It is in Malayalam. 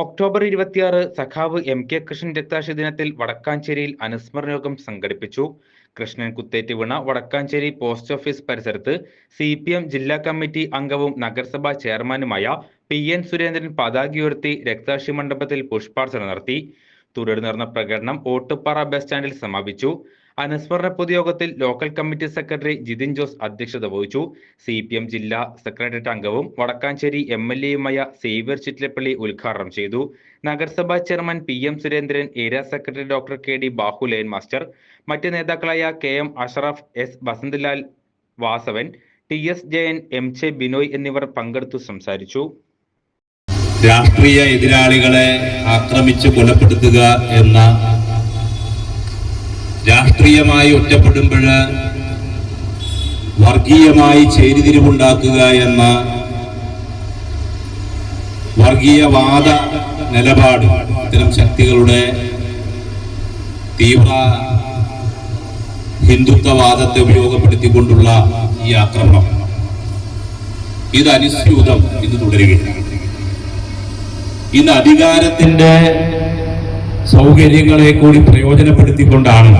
ഒക്ടോബർ ഇരുപത്തിയാറ് സഖാവ് എം കെ കൃഷ്ണൻ രക്താക്ഷി ദിനത്തിൽ വടക്കാഞ്ചേരിയിൽ അനുസ്മരണ യോഗം സംഘടിപ്പിച്ചു. കൃഷ്ണൻ കുത്തേറ്റ് വീണ വടക്കാഞ്ചേരി പോസ്റ്റ് ഓഫീസ് പരിസരത്ത് സി പി എം ജില്ലാ കമ്മിറ്റി അംഗവും നഗരസഭാ ചെയർമാനുമായ പി എൻ സുരേന്ദ്രൻ പതാകയുയർത്തി രക്താക്ഷി മണ്ഡപത്തിൽ പുഷ്പാർച്ചന നടത്തി. തുടർന്ന് നടന്ന പ്രകടനം ഓട്ടുപാറ ബസ് സ്റ്റാൻഡിൽ സമാപിച്ചു. അനുസ്മരണ പൊതുയോഗത്തിൽ local committee secretary Jithin Jose അധ്യക്ഷത വഹിച്ചു. സി പി എം ജില്ലാ സെക്രട്ടേറിയറ്റ് അംഗവും വടക്കാഞ്ചേരി എം എൽ എയുമായ സേവ്യർ ചിറ്റിലപ്പള്ളി ഉദ്ഘാടനം ചെയ്തു. നഗരസഭാ chairman P M Surendran area secretary doctor K D Bahuleyan master മറ്റ് നേതാക്കളായ K M Ashraf S Vasanthalal Vasavan T S Jayan M J Binoy എന്നിവർ പങ്കെടുത്തു സംസാരിച്ചു. രാഷ്ട്രീയ എതിരാളികളെ ആക്രമിച്ച് കൊലപ്പെടുത്തുക എന്ന രാഷ്ട്രീയമായി ഒറ്റപ്പെടുമ്പോൾ വർഗീയമായി ചേരിതിരിവുണ്ടാക്കുക എന്ന വർഗീയവാദ നിലപാട് ഇത്തരം ശക്തികളുടെ തീവ്ര ഹിന്ദുത്വവാദത്തെ ഉപയോഗപ്പെടുത്തിക്കൊണ്ടുള്ള ഈ ആക്രമണം. ഇത് അനുസ്യൂതം ഇത് തുടരുകയാണ്. ഇന്ന് അധികാരത്തിന്റെ സൗകര്യങ്ങളെ കൂടി പ്രയോജനപ്പെടുത്തിക്കൊണ്ടാണ്